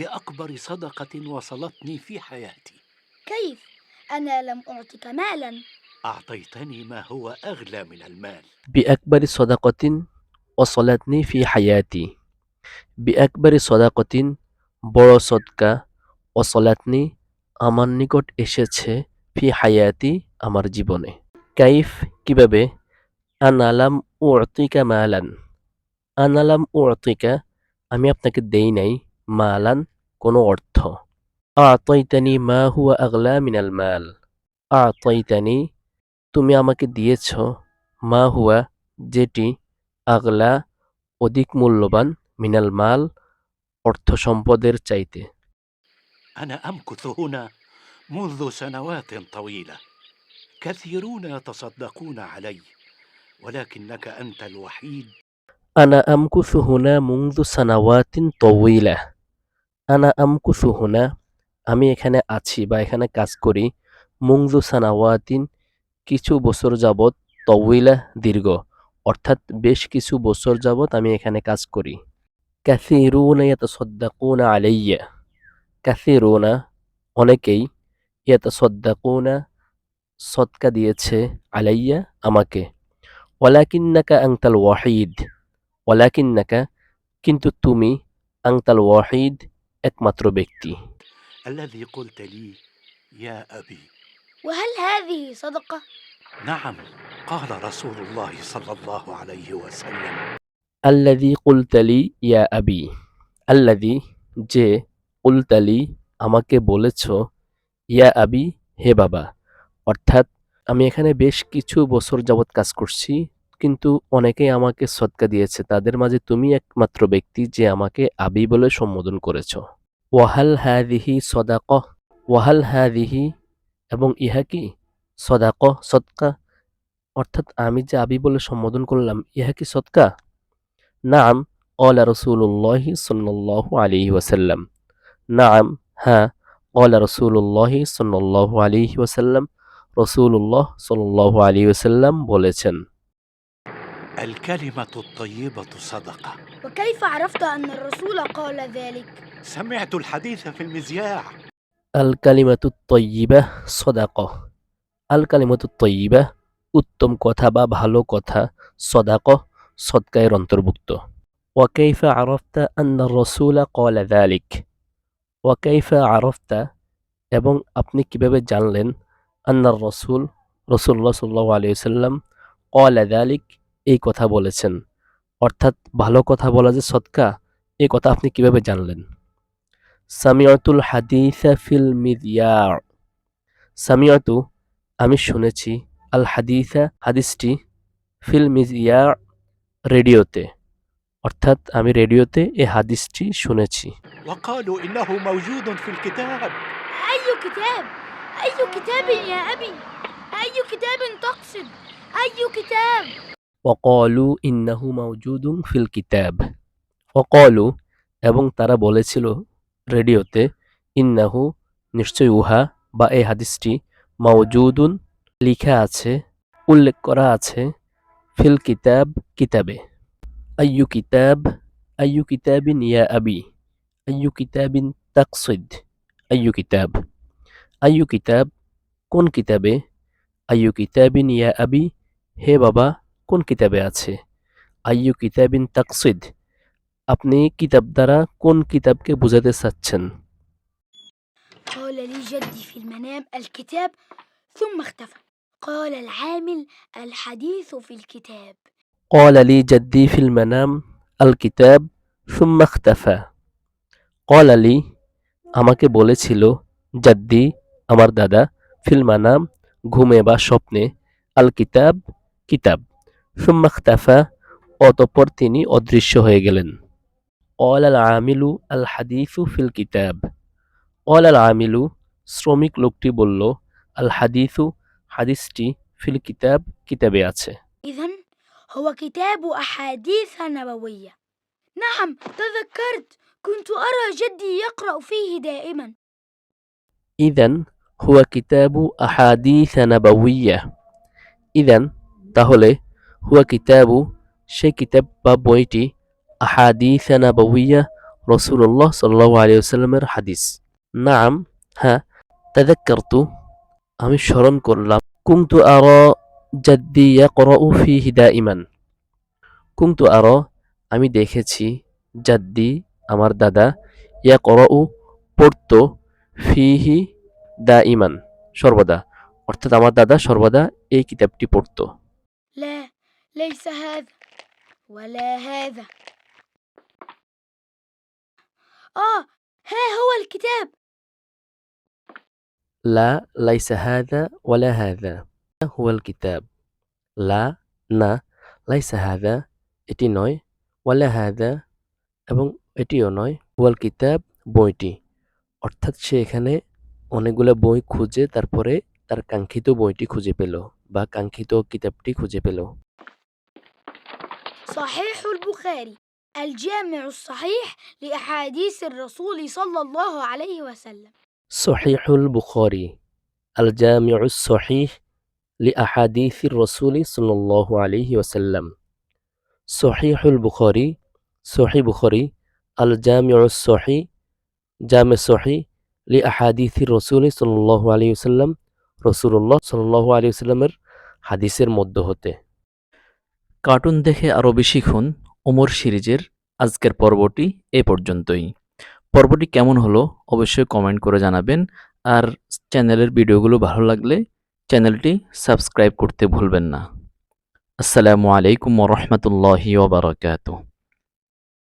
باكبر صدقه وصلتني في حياتي كيف أنا لم أعطك مالا اعطيتني ما هو اغلى من المال بأكبر صدقة وصلتني في حياتي بأكبر صدقة বড় সদকা ওসলাতনি আমার নিকট এসেছে ফি হায়াতি আমার জীবনে কাইফ কিভাবে আনালাম উতিকা মালান আনালাম উতিকা আমি আপনাকে দেই নাই মালান কোনো অর্থ আতইতানি মা হুয়া আগলা মিনাল মাল আতইতানি তুমি আমাকে দিয়েছ মা হুয়া যেটি আগলা অধিক মূল্যবান মিনাল মাল অর্থ সম্পদের চাইতে انا امكث هنا منذ سنوات طويله كثيرون يتصدقون علي ولكنك انت الوحيد আনা আমকুসু হুনা মুংদু সানাওয়াতিন তউইলা আনা আমকুসু হুনা আমি এখানে আছি বা এখানে কাজ করি। মুংদু সানাওয়াতিন কিছু বছর যাবৎ তউইলা দীর্ঘ, অর্থাৎ বেশ কিছু বছর যাবৎ আমি এখানে কাজ করি। কাসিরুনা ইয়াতাসাদ্দাকুনা আলাইয়া, কাসিরুনা অনেকেই ইয়াতাসাদ্দাকুনা সৎকা দিয়েছে আলাইয়া আমাকে। ওয়ালাকিন্নাকা আংতাল ওয়াহিদ, ওয়ালাকিন্নাকা, কিন্তু তুমি আংতাল ওয়াহিদ একমাত্র ব্যক্তি الذي قلت لي يا ابي وهل هذه صدقة؟ نعم قال رسول الله صلى الله عليه وسلم আল্লাদি কুলতালি ইয়া আবি আল্লাদি যে কুলতালি আমাকে বলেছ ইয়া আবি হে বাবা অর্থাৎ আমি এখানে বেশ কিছু বছর যাবৎ কাজ করছি কিন্তু অনেকেই আমাকে সৎকা দিয়েছে। তাদের মাঝে তুমি একমাত্র ব্যক্তি যে আমাকে আবি বলে সম্বোধন করেছ। ওয়াহাল হ্যাদিহি সদাক? ওয়াহাল হ্যাদিহি এবং ইহা কি? সদাক? সৎকা? অর্থাৎ আমি যে আবি বলে সম্বোধন করলাম, ইহা কি সৎকা? নাম অলা রসুল্লাহি সাল্লাহ আলী ওয়াসাল্লাম। নাম হ্যাঁ অলা রসুল্লাহি সাল্লাহ আলী ওয়াসাল্লাম। রসুল্লাহ সাল্লাহ আলী ওসাল্লাম বলেছেন। الكلمه الطيبه صدقه وكيف عرفت أن الرسول قال ذلك؟ سمعت الحديث في المذياع আল কালিমাতু তয়্যিবা সদাকহ আল কালিমাতু তয়্যিবা উত্তম কথা বা ভালো কথা সদাকহ সদকায়ের অন্তর্ভুক্ত ওয়াকাইফা আরফতা আন্না রসুলা কলা দালিক ওয়াকাইফা আরফতা এবং আপনি কিভাবে জানলেন আন্নার রসুল রসুল্লাহ সাল্লাহ আলিয়াল্লাম কলা দালিক এই কথা বলেছেন অর্থাৎ ভালো কথা বলা যে সদকা এই কথা আপনি কিভাবে জানলেন সামিয়াতুল হাদিসা ফিল মিদিয়ার সামিয়াতু আমি শুনেছি আল হাদিসা হাদিসটি ফিল মিদিয়ার রেডিওতে অর্থাৎ আমি রেডিওতে এই হাদিসটি শুনেছি وقالوا انه موجود في الكتاب أي كتاب؟ أي كتاب يا أبي؟ أي كتاب تقصد؟ أي كتاب؟ ওকলু ইন্নাহু মাউজুদুম ফিল কিতাব ওকলু এবং তারা বলেছিল রেডিওতে, ইন্নাহু নিশ্চয় উহা বা এই হাদিসটি মাউজুদুন লিখা আছে, উল্লেখ করা আছে ফিল কিতাব কিতাবে। আইয়ু কিতাব, আইয়ু কিতাবিন ইয়া আবি, আইয়ু কিতাবিন তাকসিদ, আইয়ু কিতাব। আইয়ু কিতাব, কোন কিতাবে? আইয়ু কিতাবিন ইয়া আবি, হে বাবা কোন কিতাবে আছে আইয়ু কিতাবিন তাকসিদ আপনি কিতাব দ্বারা কোন কিতাবকে বোঝাতে চাচ্ছেন قال لي جدي في المنام الكتاب ثم اختفى قال العامل الحديث في الكتاب قال لي جدي في المنام الكتاب ثم اختفى قال لي আমাকে বলেছিল জাদ্দি আমার দাদা ফিল মানাম ঘুমে বা স্বপ্নে আল কিতাব কিতাব সুম্মা ইখতাফা অতঃপর তিনি অদৃশ্য হয়ে গেলেন قال العامل الحديث في الكتاب قال العامل শ্রমিক লোকটি বলল আল হাদিসু হাদিসটি ফিল কিতাব কিতাবে আছে إذا هو كتاب أحاديث نبوية نعم تذكرت كنت أرى جدي يقرأ فيه دائما ইদান হুয়া কিতাবু আহাদিস নাবাউইয়া ইদান তাহলে হুয়া কিতাবু সে কিতাব বা বইটি আহাদিস নাবাউইয়া রসুল্লাহ সাল্লাহ আলিয়াল্লামের হাদিস নাম হ্যাঁ তাদাক্কারতু আমি স্মরণ করলাম কুমতু আর জাদ্দি ইয়াকরাউ ফিহি দাইমান কুমতু আর আমি দেখেছি জাদ্দি আমার দাদা ইয়াকরাউ পড়তো ফিহি দাইমান সর্বদা অর্থাৎ আমার দাদা সর্বদা এই কিতাবটি পড়তো ليس هذا ولا هذا آه ها هو الكتاب لا ليس هذا ولا هذا هو الكتاب لا না লাইস হাদা এটি নয় ওয়ালা হাদা এবং এটিও নয় ওয়াল কিতাব বইটি অর্থাৎ সে এখানে অনেকগুলো বই খুঁজে তারপরে তার কাঙ্ক্ষিত বইটি খুঁজে পেল বা কাঙ্ক্ষিত কিতাবটি খুঁজে পেল صحيح البخاري الجامع الصحيح لأحاديث الرسول صلى الله عليه وسلم صحيح البخاري الجامع الصحيح لأحاديث الرسول صلى الله عليه وسلم صحيح البخاري صحيح بخاري الجامع الصحيح جامع صحيح لأحاديث الرسول صلى الله عليه وسلم رسول الله صلى الله عليه وسلم হাদিসের মধ্য হতে কার্টুন দেখে আরও বেশি খুন ওমর সিরিজের আজকের পর্বটি এ পর্যন্তই। পর্বটি কেমন হলো অবশ্যই কমেন্ট করে জানাবেন। আর চ্যানেলের ভিডিওগুলো ভালো লাগলে চ্যানেলটি সাবস্ক্রাইব করতে ভুলবেন না। আসসালামু আলাইকুম রহমতুল্লাহি ওবরাকাতুহ